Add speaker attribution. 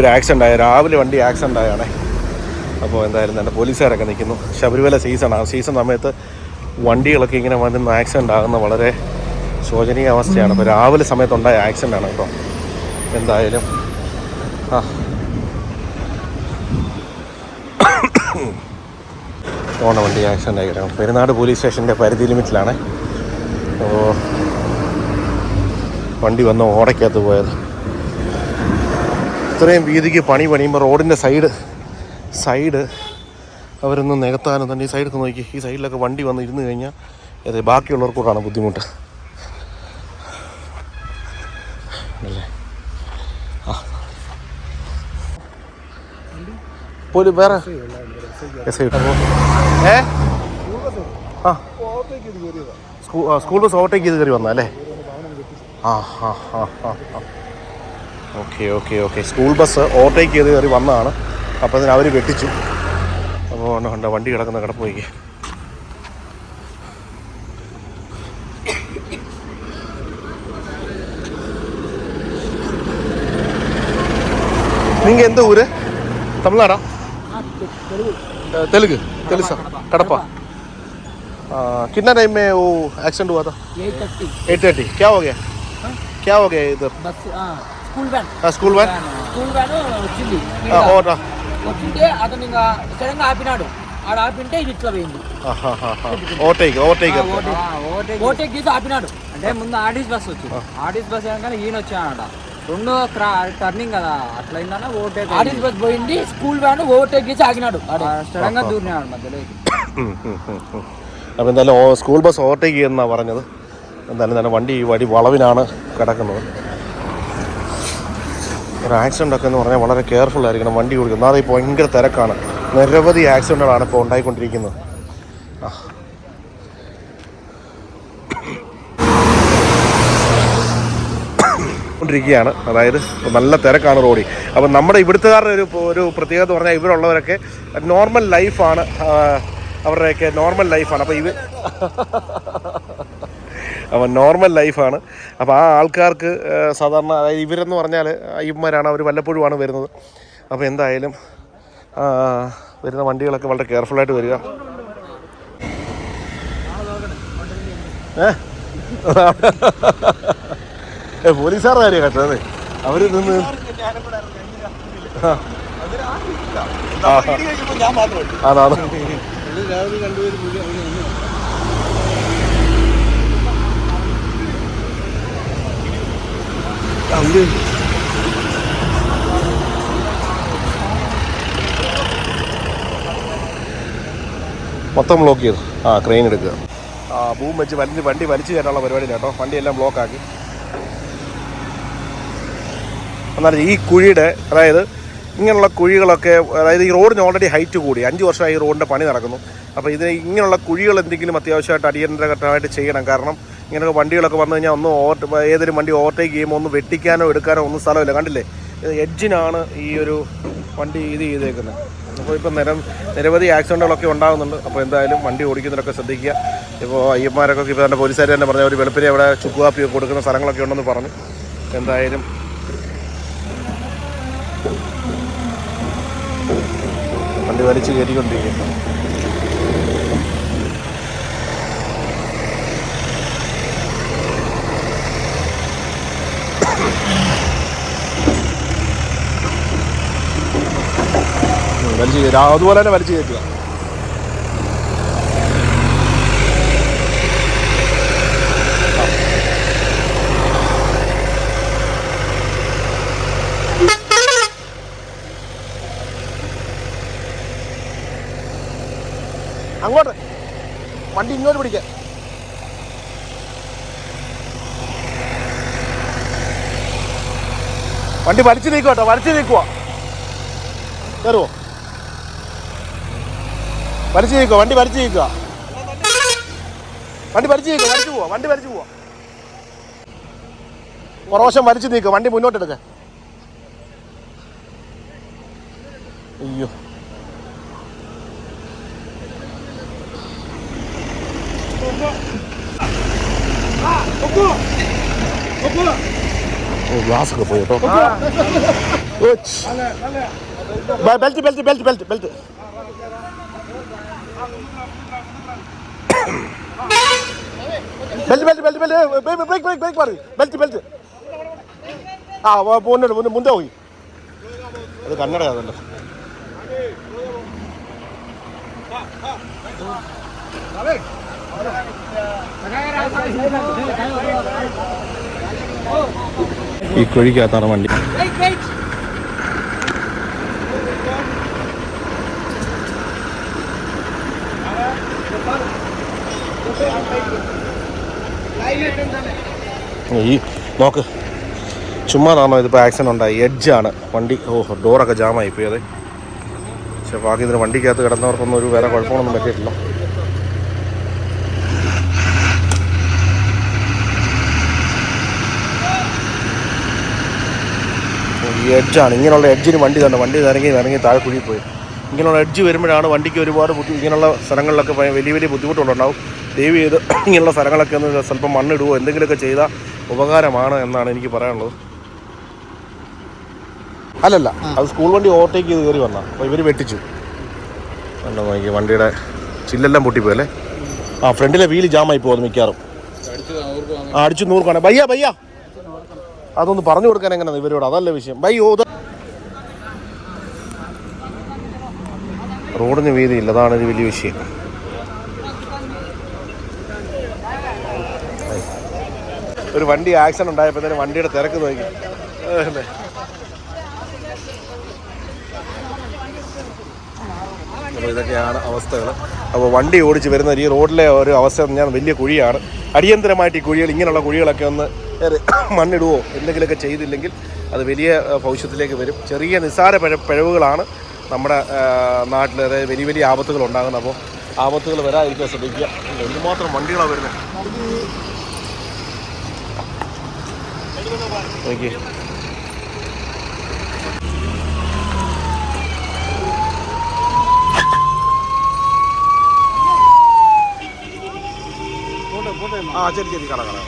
Speaker 1: ഒരു ആക്സിഡന്റ് ആയ രാവിലെ വണ്ടി ആക്സിഡന്റ് ആയാണേ. അപ്പോൾ എന്തായാലും തന്നെ പോലീസുകാരൊക്കെ നിൽക്കുന്നു. ശബരിമല സീസണാണ് സീസൺ സമയത്ത് വണ്ടികളൊക്കെ ഇങ്ങനെ വന്ന് ആക്സിഡന്റ് ആകുന്ന വളരെ ശോചനീയ അവസ്ഥയാണ്. അപ്പോൾ രാവിലെ സമയത്തുണ്ടായ ആക്സിഡന്റ് ആണ് കേട്ടോ. എന്തായാലും ആ. ഓണ വണ്ടി ആക്സിഡന്റ് ആയി കിടക്കണം പെരുന്നാട് പോലീസ് സ്റ്റേഷന്റെ പരിധി ലിമിറ്റിലാണ് അപ്പോൾ വണ്ടി വന്ന് ഓടയ്ക്കകത്ത് പോയത്. ഇത്രയും വീതിക്ക് പണി പണിയുമ്പോൾ റോഡിന്റെ സൈഡ് സൈഡ് അവരൊന്നും നികത്താനും തന്നെ ഈ സൈഡൊക്കെ നോക്കി. ഈ സൈഡിലൊക്കെ വണ്ടി വന്ന് ഇരുന്ന് കഴിഞ്ഞാൽ അതെ ബാക്കിയുള്ളവർക്കൊക്കെയാണ് ബുദ്ധിമുട്ട്. അല്ലേ? പോലും വേറെ? ഏ? ആ. സ്കൂൾ ബസ് ഓവർടേക്ക് ചെയ്ത് കയറി വന്നല്ലേ ആ ആ ആ ആ. okay okay okay school bus overtake ചെയ്ത് കയറി വന്നതാണ് അപ്പോൾ അതിന് അവർ വെട്ടിച്ചു അപ്പോൾ ഉണ്ട് വണ്ടി കിടക്കുന്ന കിടപ്പോയി നിങ്ങൾ എന്താ ഊര് തമിഴ്നാടാ अ, तेलुगु तेलुगु सा कड़पा कितना टाइम में वो एक्सीडेंट हुआ था
Speaker 2: एट थर्टी
Speaker 1: एट थर्टी क्या हो गया क्या हो गया इधर
Speaker 2: bus school
Speaker 1: van school van
Speaker 2: school van వచ్చింది
Speaker 1: ఓటా
Speaker 2: వచ్చింటే అతను ఇంకా సడన్గా ఆపినాడు ఆడ ఆపింటే ఇది ఇట్లా పోయింది
Speaker 1: ఓవర్టేక్ ఓవర్టేక్
Speaker 2: ఓవర్టేక్ చేసి ఆపినాడు
Speaker 3: అంటే ముందు ఆర్టీస్ బస్ వచ్చింది ఆర్టీస్ బస్ అనగానే ఈయన వచ్చాడు రెండో టర్నింగ్ కదా అట్లా అయిందన్న ఓవర్టేక్
Speaker 2: ఆర్టీస్ బస్ పోయింది స్కూల్ వ్యాన్ ఓవర్టేక్ చేసి ఆగినాడు
Speaker 3: సడన్ గా దూరినాడు మధ్యలో
Speaker 1: അപ്പോൾ എന്തായാലും സ്കൂൾ ബസ് ഓവർടേക്ക് ചെയ്യുന്നതാണ് പറഞ്ഞത് എന്തായാലും തന്നെ വണ്ടി ഈ വഴി വളവിനാണ് കിടക്കുന്നത് ഒരു ആക്സിഡന്റ് ഒക്കെ എന്ന് പറഞ്ഞാൽ വളരെ കെയർഫുൾ ആയിരിക്കണം വണ്ടി ഓടിക്കുന്നത് ഒന്നാമത് ഇപ്പോൾ ഭയങ്കര തിരക്കാണ്. നിരവധി ആക്സിഡന്റുകളാണ് ഇപ്പോൾ ഉണ്ടായിക്കൊണ്ടിരിക്കുന്നത്. കൊണ്ടിരിക്കുകയാണ്. അതായത് നല്ല തിരക്കാണ് റോഡി അപ്പം നമ്മുടെ ഇവിടുത്തുകാരുടെ ഒരു ഒരു പ്രത്യേകത പറഞ്ഞാൽ ഇവരുള്ളവരൊക്കെ നോർമൽ ലൈഫാണ് അവരുടെയൊക്കെ നോർമൽ ലൈഫാണ് അപ്പോൾ ഇവർ അപ്പോൾ നോർമൽ ലൈഫാണ് അപ്പോൾ ആ ആൾക്കാർക്ക് സാധാരണ അതായത് ഇവരെന്ന് പറഞ്ഞാൽ അയ്യന്മാരാണ് അവർ വല്ലപ്പോഴുമാണ് വരുന്നത്. അപ്പോൾ എന്തായാലും വരുന്ന വണ്ടികളൊക്കെ വളരെ കെയർഫുള്ളായിട്ട് വരിക. ഏ? പോലീസുകാരുടെ കാര്യം കേട്ടത് അവർ നിന്ന്. അതാണ് അവർ മൊത്തം ബ്ലോക്ക് ചെയ്തു. ആ ക്രെയിൻ എടുക്കുക. ആ ബൂം വെച്ച് വലിഞ്ഞ് വണ്ടി വലിച്ചു കയറ്റാനുള്ള പരിപാടി കേട്ടോ. വണ്ടിയെല്ലാം ബ്ലോക്ക് ആക്കി. എന്നാൽ ഈ കുഴിയുടെ അതായത് ഇങ്ങനെയുള്ള കുഴികളൊക്കെ അതായത് ഈ റോഡിന് ഓൾറെഡി ഹൈറ്റ് കൂടി. അഞ്ച് വർഷമായി ഈ റോഡിന്റെ പണി നടക്കുന്നു. അപ്പോൾ ഇതിന് ഇങ്ങനെയുള്ള കുഴികൾ എന്തെങ്കിലും അത്യാവശ്യമായിട്ട് അടിയന്തരഘട്ടമായിട്ട് ചെയ്യണം. കാരണം ഇങ്ങനെയൊക്കെ വണ്ടികളൊക്കെ വന്നു കഴിഞ്ഞാൽ ഒന്നും ഓവർ ഏതൊരു വണ്ടി ഓവർടേക്ക് ചെയ്യുമ്പോൾ ഒന്ന് വെട്ടിക്കാനോ എടുക്കാനോ ഒന്നും സ്ഥലമില്ല. കണ്ടില്ലേ? എഡ്ജിനാണ് ഈ ഒരു വണ്ടി ഇത് ചെയ്തേക്കുന്നത്. അപ്പോൾ ഇപ്പോൾ നിര നിരവധി ആക്സിഡന്റുകളൊക്കെ ഉണ്ടാകുന്നുണ്ട്. അപ്പോൾ എന്തായാലും വണ്ടി ഓടിക്കുന്നവരൊക്കെ ശ്രദ്ധിക്കുക. ഇപ്പോൾ അയ്യന്മാരൊക്കെ ഇപ്പോൾ തന്നെ പോലീസുകാർ തന്നെ പറഞ്ഞ ഒരു വെളുപ്പിനെ അവിടെ ചുക്കുകാപ്പി കൊടുക്കുന്ന സ്ഥലങ്ങളൊക്കെ ഉണ്ടെന്ന് പറഞ്ഞു. എന്തായാലും വണ്ടി വലിച്ചു കയറ്റിക്കൊണ്ടിരിക്കുന്നു വലിച്ച് കയറ്റുക. അതുപോലെ തന്നെ വലിച്ചു കയറ്റുക. അങ്ങോട്ട്. വണ്ടി ഇങ്ങോട്ട് പിടിക്കാം. വണ്ടി വലിച്ചു നീക്കുവാട്ടോ വലിച്ചു നീക്കുവാ. കയറുവോ വലിച്ചു നീക്കുക വണ്ടി വലിച്ചു നീക്കുക വണ്ടി വലിച്ചു നീക്കുക വലിച്ചു പോവാ വണ്ടി വലിച്ചു പോവാ. പുറവശം വലിച്ചു നീക്കുക വണ്ടി മുന്നോട്ടെടുക്ക. അയ്യോ. ഗ്ലാസ് ഒക്കെ പോയി കേട്ടോ. Belt belt belt belt belt. Belt belt belt belt brake brake brake മാറി ബെൽറ്റ് ബെൽറ്റ് ആ മുന്നോട്ട് മുന്നേ മുന്നേ പോയി. അത് കന്നഡയാണല്ലോ ഈ കുഴിക്കകത്താണ് വണ്ടി. ഈ നോക്ക്. ചുമ്മാതാണോ ഇതിപ്പോൾ ആക്സിഡന്റ് ഉണ്ടായി? എഡ്ജാണ് വണ്ടി ഓഹ് ഡോറൊക്കെ ജാമായി പോയി അതെ. പക്ഷെ ബാക്കി ഇതിന് വണ്ടിക്കകത്ത് കിടന്നവർക്കൊന്നും ഒരു വേറെ കുഴപ്പമൊന്നും പറ്റിയിട്ടില്ല. ഈ എഡ്ജാണ് ഇങ്ങനെയുള്ള എഡ്ജിന് വണ്ടി തന്നെ വണ്ടി ഇറങ്ങി ഇറങ്ങി താഴെ കുഴിപ്പോയി പോയി. ഇങ്ങനെയുള്ള എഡ്ജ് വരുമ്പോഴാണ് വണ്ടിക്ക് ഒരുപാട് ബുദ്ധി ഇങ്ങനെയുള്ള സ്ഥലങ്ങളിലൊക്കെ വലിയ വലിയ ബുദ്ധിമുട്ടുകളുണ്ടാവും. ദയവ് ചെയ്ത് ഇങ്ങനെയുള്ള സ്ഥലങ്ങളൊക്കെ ഒന്ന് സ്വല്പം മണ്ണിടുവോ? എന്തെങ്കിലുമൊക്കെ ചെയ്താൽ ഉപകാരമാണ് എന്നാണ് എനിക്ക് പറയാനുള്ളത്. അല്ലല്ല അത് സ്കൂൾ വണ്ടി ഓവർടേക്ക് ചെയ്ത് കയറി വന്ന. അപ്പോൾ ഇവർ വെട്ടിച്ചു. കണ്ടോ നോക്കി വണ്ടിയുടെ ചില്ലെല്ലാം പൊട്ടിപ്പോയി അല്ലേ? ആ ഫ്രണ്ടിലെ വീൽ ജാമായി പോകുന്നു മിക്കാറും ആ അടിച്ചു നൂറുക്കാണ് ബയ്യ ബയ്യ. അതൊന്ന് പറഞ്ഞു കൊടുക്കാൻ എങ്ങനെയാണ് ഇവരോട്? അതല്ല വിഷയം. ബൈ ഓ റോഡിന് വീതിയില്ല. അതാണ് ഒരു വലിയ വിഷയം. ഒരു വണ്ടി ആക്സിഡന്റ് ഉണ്ടായപ്പോൾ തന്നെ വണ്ടിയുടെ തിരക്ക് നോക്കി. അപ്പോൾ ഇതൊക്കെയാണ് അവസ്ഥകൾ. അപ്പോൾ വണ്ടി ഓടിച്ച് വരുന്ന ഈ റോഡിലെ ഒരു അവസ്ഥ പറഞ്ഞാൽ വലിയ കുഴിയാണ്. അടിയന്തരമായിട്ട് ഈ കുഴികൾ ഇങ്ങനെയുള്ള കുഴികളൊക്കെ ഒന്ന് മണ്ണിടുവോ എന്തെങ്കിലുമൊക്കെ ചെയ്തില്ലെങ്കിൽ അത് വലിയ ഭവിഷ്യത്തിലേക്ക് വരും. ചെറിയ നിസ്സാര പിഴ പിഴവുകളാണ് നമ്മുടെ നാട്ടിൽ അതായത് വലിയ വലിയ ആപത്തുകൾ ഉണ്ടാകുന്നത്. അപ്പോൾ ആപത്തുകൾ വരാതിരിക്കാൻ ശ്രദ്ധിക്കുക. എന്തുമാത്രം വണ്ടികളാണ് വരുന്നത്. താങ്ക് യു ആ ശരി ശരി. കട കട